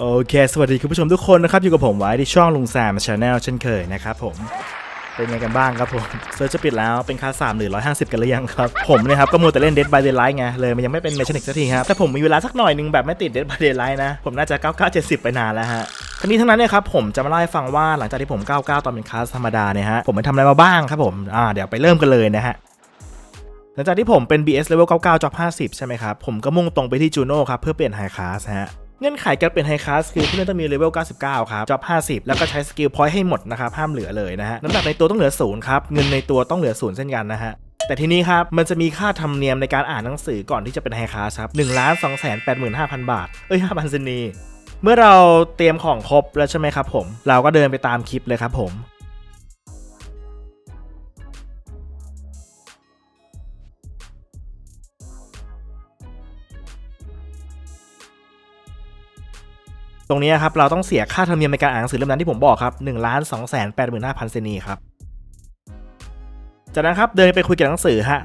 โอเค สวัสดีคุณผู้ชมทุกคนนะครับ อยู่กับผมไว้ที่ช่องลุงแซมชาแนลเช่นเคยนะครับผม เป็นไงกันบ้างครับผมเซิร์ชจะปิดแล้วเป็นค่า3หรือ150กันหรือยังครับ ผมเนะครับก็มัวแต่เล่น Dead by Daylight ไง เลยมันยังไม่เป็นเมช a นิกสักทีครับ แต่ผมมีเวลาสักหน่อยหนึงแบบไม่ติด Dead by Daylight นะ ผมน่าจะ 9970 ไปนานแล้วฮะทั้งนี้ทั้งนั้นเนี่ยครับผมจะมาเล่าให้ฟังว่าหลังจากที่ผม 99 ตอนเป็นคลาสธรรมดาเนี่ยฮะผมไปทำอะไรมาบ้างครับผมอ่าเดี๋ยวไปเริ่มกันเลยนะฮะหลังจากที่ผมเป็น BS Level 99 Job 50 ใช่ไหมครับ ผมก็มุ่งตรงไปที่ Juno ครับ เพื่อเปลี่ยน High Class ฮะ เงื่อนไขการเปลี่ยน High Class คือผู้เล่นต้องมี Level 99 ครับ Job 50 แล้วก็ใช้สกิลพอยต์ให้หมดนะครับ ห้ามเหลือเลยนะฮะ น้ำหนักในตัวต้องเหลือศูนย์ครับ เงินในตัวต้องเหลือศูนย์เช่นกันนะฮะแต่ทีนี้ครับ มันจะมีค่าธรรมเนียมในการอ่านหนังสือก่อนที่จะเป็น High Class ครับ1ล้าน2 8 5 0 0 0บาท เอ้ย5,000ซินี เมื่อเราเตรียมของครบแล้วใช่ไหมครับผม เราก็เดินไปตามคลิปเลยครับผม ตรงนี้ครับเราต้องเสียค่าธรรมเนียมในการอ่านหนังสือเล่มนั้นที่ผมบอกครับ1ล้านสองแสนแปดหมื่นห้าพันเซนีครับจากนั้นครับเดินไปคุยกับหนังสือฮะ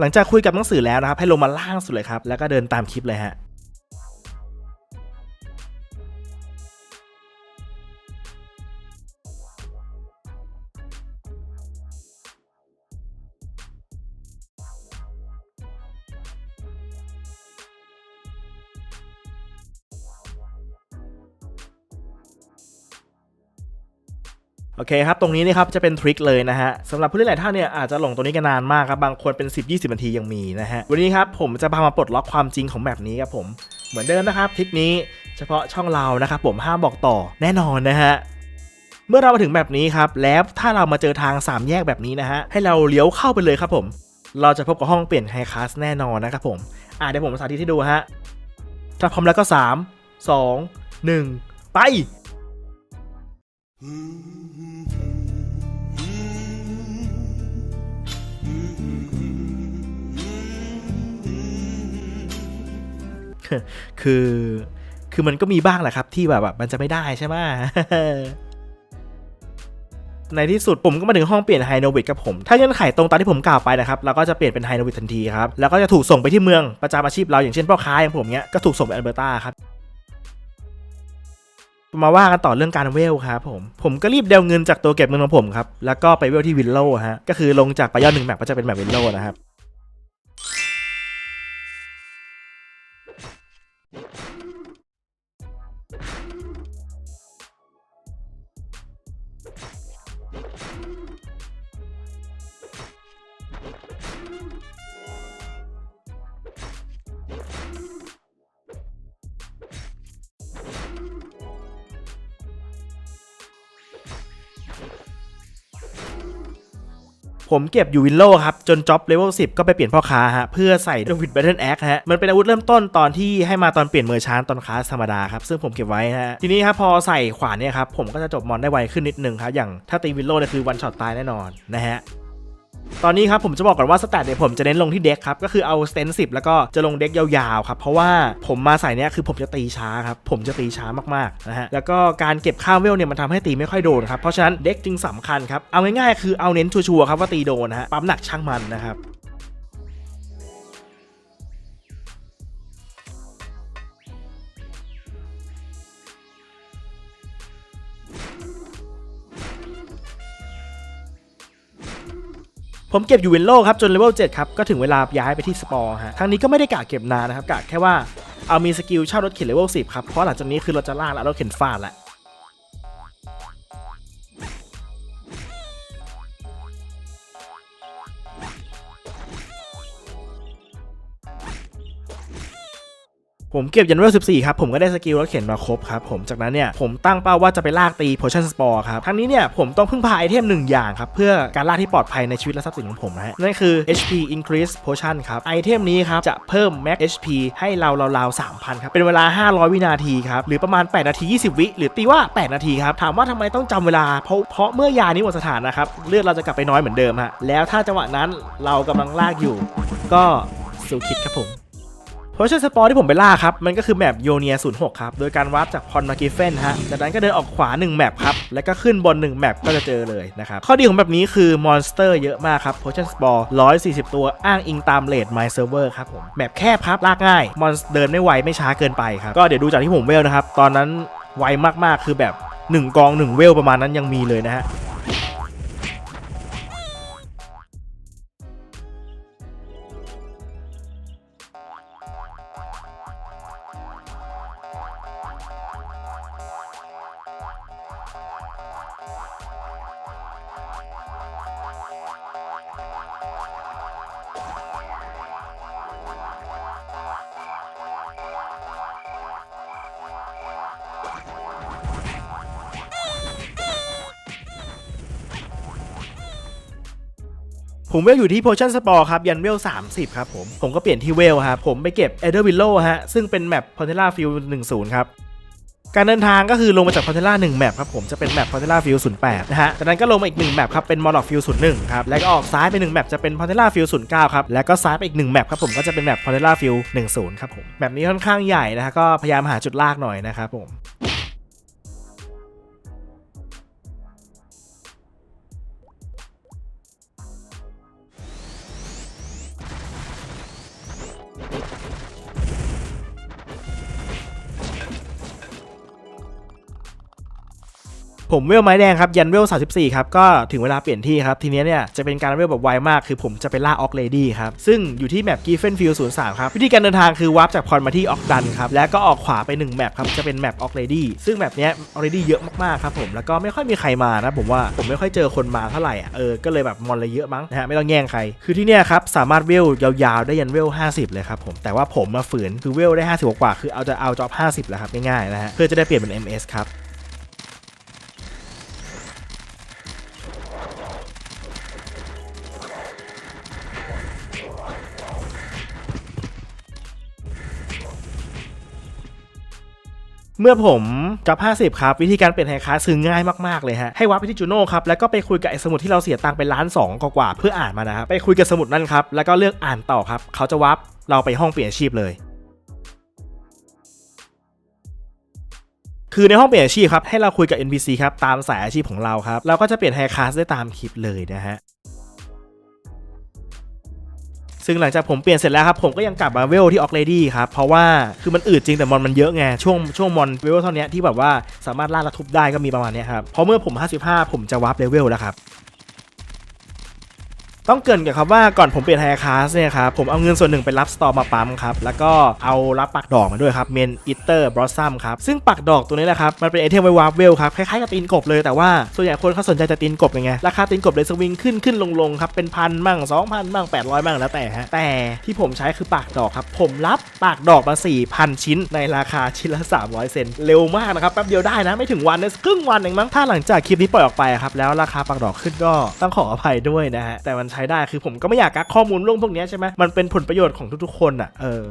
หลังจากคุยกับหนังสือแล้วนะครับให้ลงมาล่างสุดเลยครับแล้วก็เดินตามคลิปเลยฮะ โอเคครับ ตรงนี้นี่ครับจะเป็นทริคเลยนะฮะสำหรับผู้เล่นหลายท่านเนี่ยอาจจะหลงตรงนี้กันนานมากครับ บางคนเป็น 10-20นาทียังมีนะฮะ วันนี้ครับผมจะพามาปลดล็อกความจริงของแบบนี้ครับผม เหมือนเดิมนะครับทริคนี้เฉพาะช่องเรานะครับผมห้ามบอกต่อแน่นอนนะฮะเมื่อเรามาถึงแบบนี้ครับ แล้วถ้าเรามาเจอทาง 3 แยกแบบนี้นะฮะ ให้เราเลี้ยวเข้าไปเลยครับผม เราจะพบกับห้องเปลี่ยนไฮคลาสแน่นอนนะครับผม อ่าเดี๋ยวผมสาธิตให้ดูฮะ ถ้าพร้อมแล้วก็ 3 2 1 ไป คือ คือมันก็มีบ้างแหละครับที่แบบแบบมันจะไม่ได้ใช่ไหมในที่สุดผมก็มาถึงห้องเปลี่ยนไฮโนวิดกับผม ถ้าเงื่อนไขตรงตามที่ผมกล่าวไปนะครับ เราก็จะเปลี่ยนเป็นไฮโนวิดทันทีครับ แล้วก็จะถูกส่งไปที่เมืองประจำอาชีพเราอย่างเช่นพ่อค้าอย่างผมเนี้ยก็ถูกส่งไปอัลเบอร์ตาครับ มาว่ากันต่อเรื่องการเวลครับผมผมก็รีบเดาเงินจากตัวเก็บเงินของผมครับแล้วก็ไปเวลที่วินโล่ฮะก็คือลงจากปลายยอดหนึ่งแมปก็จะเป็นแมปวินโล่นะครับ ผมเก็บอยู่วินโลครับ จนจ็อบเลเวล10 ก็ไปเปลี่ยนพ่อค้าฮะ เพื่อใส่ดวิดแบทเทิลแอคฮะ มันเป็นอาวุธเริ่มต้นตอนที่ให้มาตอนเปลี่ยนเมอร์ชานตอนคลาสธรรมดาครับ ซึ่งผมเก็บไว้ฮะ ทีนี้ครับพอใส่ขวานเนี่ยครับผมก็จะจบมอนได้ไวขึ้นนิดนึงครับอย่างถ้าตีวินโลเนี่ยคือวันช็อตตายแน่นอนนะฮะ ตอนนี้ครับผมจะบอกก่อนว่าสแตทเนี่ยผมจะเน้นลงที่เด็กครับ ก็คือเอาสเตนสิบแล้วก็จะลงเด็กยาวๆครับ เพราะว่าผมมาใส่เนี่ยคือผมจะตีช้าครับ ผมจะตีช้ามากๆนะฮะแล้วก็การเก็บข้ามเวลเนี่ยมันทำให้ตีไม่ค่อยโดนครับ เพราะฉะนั้นเด็กจึงสำคัญครับ เอาง่ายๆคือเอาเน้นชัวร์ๆครับว่าตีโดนนะฮะปั๊มหนักช่างมันนะครับ ผมเก็บอยู่วินโลครับจนเลเวล7ครับก็ถึงเวลาย้ายไปที่สปอร์ฮะครั้งนี้ก็ไม่ได้กะเก็บนานนะครับกะแค่ว่าเอามีสกิลเช่ารถเข็นเลเวล10ครับเพราะหลังจากนี้คือเราจะล่าแล้วเราเข็นฟาดแหละ ผมเก็บยันเวล14 ครับ ผมก็ได้สกิลรถเข็นมาครบครับ ผมจากนั้นเนี่ย ผมตั้งเป้าว่าจะไปลากตี potion spore ครับทั้งนี้เนี่ยผมต้องพึ่งพาไอเทมหนึ่งอย่างครับ เพื่อการลากที่ปลอดภัยในชีวิตและทรัพย์สินของผมนะฮะนั่นคือ HP increase potion ครับไอเทมนี้ครับจะเพิ่ม max HP ให้เราราวๆ3,000ครับเป็นเวลา 500 วินาทีครับหรือประมาณ 8 นาที 20 วิหรือตีว่า 8 นาทีครับถามว่าทำไมต้องจำเวลาเพราะเพราะเมื่อยานี้หมดสถานะครับเลือดเราจะกลับไปน้อยเหมือนเดิมฮะแล้วถ้าจังหวะนั้นเรากำลังลากอยู่ ก็สูคิดครับผม เพราะฉะนั้นสปอร์ที่ผมไปล่าครับ มันก็คือแมปโยเนีย06 ครับ โดยการวาร์ปจากพรมากิเฟนฮะ จากนั้นก็เดินออกขวา 1 แมปครับ แล้วก็ขึ้นบน 1 แมปก็จะเจอเลยนะครับ ข้อดีของแบบนี้คือมอนสเตอร์เยอะมากครับ Potion Spore 140 ตัวอ้างอิงตามเลท My Server ครับผมแมปแคบครับลากง่าย มอนเดินไม่ไวไม่ช้าเกินไปครับก็เดี๋ยวดูจากที่ผมเวลนะครับตอนนั้นไวมากๆคือแบบ1กอง1เวลประมาณนั้นยังมีเลยนะฮะ ผมเวลอยู่ที่ Potion Spore ครับ ยันเวล 30 ครับผม ผมก็เปลี่ยนที่เวลครับ ผมไปเก็บ e d e r w i l l o w ฮะ ซึ่งเป็นแมป p o n t e l a Field 10 ครับการเดินทางก็คือลงมาจาก p o n t e l a 1แมปครับผมจะเป็นแมป p o n t e l a Field 08นะฮะจากนั้นก็ลงมาอีก1แมปครับเป็น m o l o c Field 01ครับแล้วก็ออกซ้ายไป1แมปจะเป็น p o n t e l a Field 09ครับแล้วก็ซ้ายไปอีก1แมปครับผมก็จะเป็นแมป p o n t e l a Field 10ครับผมแมปนี้ค่อนข้างใหญ่นะฮะก็พยายามหาจุดลากหน่อยนะครับผม ผมเวลไม้แดงครับยันเวล34ครับก็ถึงเวลาเปลี่ยนที่ครับทีเนี้ยเนี่ยจะเป็นการเวลแบบไวมากคือผมจะไปล่าออกเลดี้ครับซึ่งอยู่ที่แมปกีเฟนฟิล03ครับวิธีการเดินทางคือวาร์ปจากพรมาที่ออกดันครับแล้วก็ออกขวาไป1แมปครับจะเป็นแมปออกเลดี้ซึ่งแมปเนี้ยออกเลดี้เยอะมากๆครับผมแล้วก็ไม่ค่อยมีใครมานะผมว่าผมไม่ค่อยเจอคนมาเท่าไหร่อะเออก็เลยแบบมอนเลยเยอะมั้งนะฮะไม่ต้องแย่งใคร คือที่เนี้ยครับสามารถเวลยาวๆได้ยันเวล50 เลยครับผมแต่ว่าผมมาฝืนคือเวลได้ 50 กว่าคือเอาจะเอาจอบ50แล้วครับง่ายๆนะฮะเพื่อจะได้เปลี่ยนเป็น MS ครับ เมื่อผมจับ 50 ครับ วิธีการเปลี่ยนไฮคาสคือง่ายมากๆเลยฮะให้วัดไปที่จูโน่ครับแล้วก็ไปคุยกับไอ้สมุดที่เราเสียตังค์ไปล้านสองกว่าเพื่ออ่านมานะครับไปคุยกับสมุดนั่นครับแล้วก็เลือกอ่านต่อครับเขาจะวับเราไปห้องเปลี่ยนอาชีพเลยคือในห้องเปลี่ยนอาชีพครับให้เราคุยกับ NPC ครับตามสายอาชีพของเราครับเราก็จะเปลี่ยนไฮคลาสได้ตามคลิปเลยนะฮะ ซึ่งหลังจากผมเปลี่ยนเสร็จแล้วครับผมก็ยังกลับมาเวลที่ออกเลดี้ครับเพราะว่าคือมันอืดจริงแต่มอนมันเยอะไงช่วงช่วงมอนเวลเท่านี้ที่แบบว่าสามารถล่าระทุบได้ก็มีประมาณนี้ครับเพราะเมื่อผม 55 ผมจะวาร์ปเลเวลแล้วครับ ต้องเกินกับครับว่าก่อนผมเปลี่ยนไฮคาสเนี่ยครับผมเอาเงินส่วนหนึ่งไปรับสตอร์มาปั๊มครับแล้วก็เอารับปักดอกมาด้วยครับเมนอิตเตอร์บรอสซัมครับซึ่งปักดอกตัวนี้แหละครับมันเป็นไอเทมไววาร์เวลครับคล้ายๆกับตีนกบเลยแต่ว่าส่วนใหญ่คนเขาสนใจจะตีนกบยังไงราคาตีนกบเลยสวิงขึ้นขึ้นลงลงครับเป็นพันมั่งสองพันมั่งแปดร้อยมั่งแล้วแต่ฮะแต่ที่ผมใช้คือปากดอกครับผมรับปากดอกมา4,000ชิ้น ในราคาชิ้นละ300เซนเร็วมากนะครับแป๊บเดียวได้นะไม่ถึงวันนะครึ่งวันเองมั้งถ้าหลังจากคลิปนี้ปล่อยออกไปครับแล้วราคาปากดอกขึ้นก็ต้องขออภัยด้วยนะฮะแต่มันใช้ได้คือผมก็ไม่อยากกักข้อมูลเรื่องพวกนี้ใช่ไหมมันเป็นผลประโยชน์ของทุกๆคนอะเออ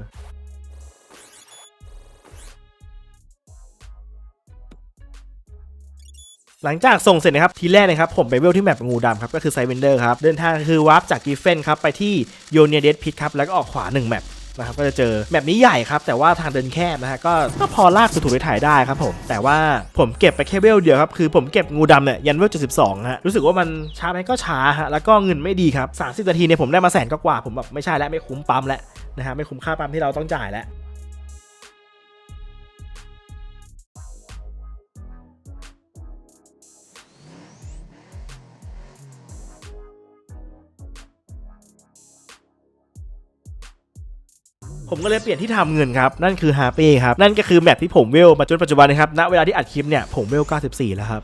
หลังจากส่งเสร็จนะครับทีแรกนะครับผมไปเวลที่แมปงูดำครับก็คือไซเวนเดอร์ครับ เดินทางคือวาร์ปจากกีเฟนครับ ไปที่โยเนียเดสพิทครับ แล้วก็ออกขวา 1 แมป นะครับก็จะเจอแบบนี้ใหญ่ครับ แต่ว่าทางเดินแคบนะฮะก็ก็พอลากสุดถูไปถ่ายได้ครับผม แต่ว่าผมเก็บไปแค่เวลเดียวครับ คือผมเก็บงูดำเนี่ยยันเวล72ฮะรู้สึกว่ามันช้าไหมก็ช้าฮะแล้วก็เงินไม่ดีครับสามสิบนาทีเนี่ยผมได้มาแสนกว่าผมแบบไม่ใช่แล้วไม่คุ้มปั๊มแล้วนะฮะไม่คุ้มค่าปั๊มที่เราต้องจ่ายแล้ว ผมก็เลยเปลี่ยนที่ทำเงินครับ นั่นคือฮาเป้ครับ นั่นก็คือแมปที่ผมเวลมาจนปัจจุบันนะครับ ณ เวลาที่อัดคลิปเนี่ยผมเวล 94 แล้วครับ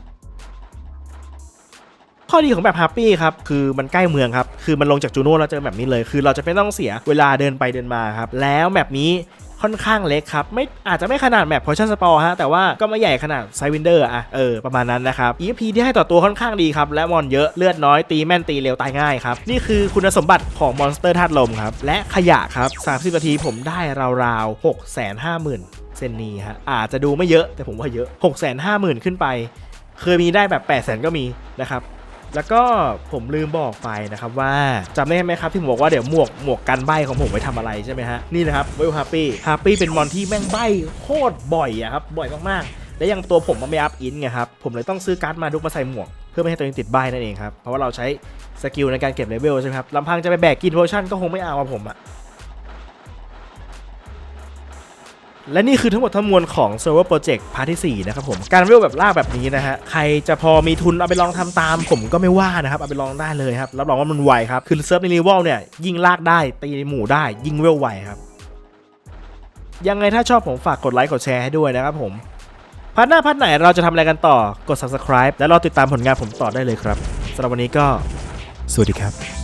ข้อดีของแบบฮาร์ปี้ครับ คือมันใกล้เมืองครับ คือมันลงจากจูโน่เราเจอแบบนี้เลย คือเราจะไม่ต้องเสียเวลาเดินไปเดินมาครับ แล้วแบบนี้ ค่อนข้างเล็กครับ ไม่อาจจะไม่ขนาดแมปพอชั่นสปอร์ฮะ แต่ว่าก็ไม่ใหญ่ขนาดไซวินเดอร์อะเออ ประมาณนั้นนะครับ EP ที่ให้ต่อตัวค่อนข้างดีครับ และมอนเยอะเลือดน้อยตีแม่นตีเร็วตายง่ายครับ นี่คือคุณสมบัติของมอนสเตอร์ธาตุลมครับ และขยะครับ 30นาทีผมได้ราวๆ6 5 0 0 0 0เซนนีฮะอาจจะดูไม่เยอะแต่ผมว่าเยอะ 6 5 0 0 0 0 ขึ้นไป เคยมีได้แบบ8 0 0 0 0 0ก็มีนะครับ แล้วก็ผมลืมบอกไปนะครับว่าจำได้ไหมครับที่ผมบอกว่าเดี๋ยวหมวกหมวกกันใบของผมไว้ทำอะไรใช่ไหมฮะนี่นะครับเวฮาปี้ฮาปี้เป็นมอนที่แม่งใบโคตรบ่อยอะครับบ่อยมากๆ และยังตัวผมมันไม่อัพอินไงครับผมเลยต้องซื้อการ์ดมาดุกมาใส่หมวกเพื่อไม่ให้ตัวเองติดใบนั่นเองครับเพราะว่าเราใช้สกิลในการเก็บเลเวลใช่ไหมครับลำพังจะไปแบกกินโพชั่นก็คงไม่เอาอะผมอะ และนี่คือทั้งหมดทั้งมวลของ Server Project พาร์ทที่ 4 นะครับผม การเวลแบบลากแบบนี้นะฮะ ใครจะพอมีทุนเอาไปลองทำตาม ผมก็ไม่ว่านะครับ เอาไปลองได้เลยครับ รับรองว่ามันไวครับ คือเซิร์ฟในรีวอลเนี่ย ยิ่งลากได้ ตีหมู่ได้ ยิ่งเวลไวครับ ยังไงถ้าชอบผมฝากกดไลค์กดแชร์ให้ด้วยนะครับผมพาร์ทหน้าพาร์ทไหนเราจะทำอะไรกันต่อ กด subscribe และรอติดตามผลงานผมต่อได้เลยครับสำหรับวันนี้ก็ สวัสดีครับ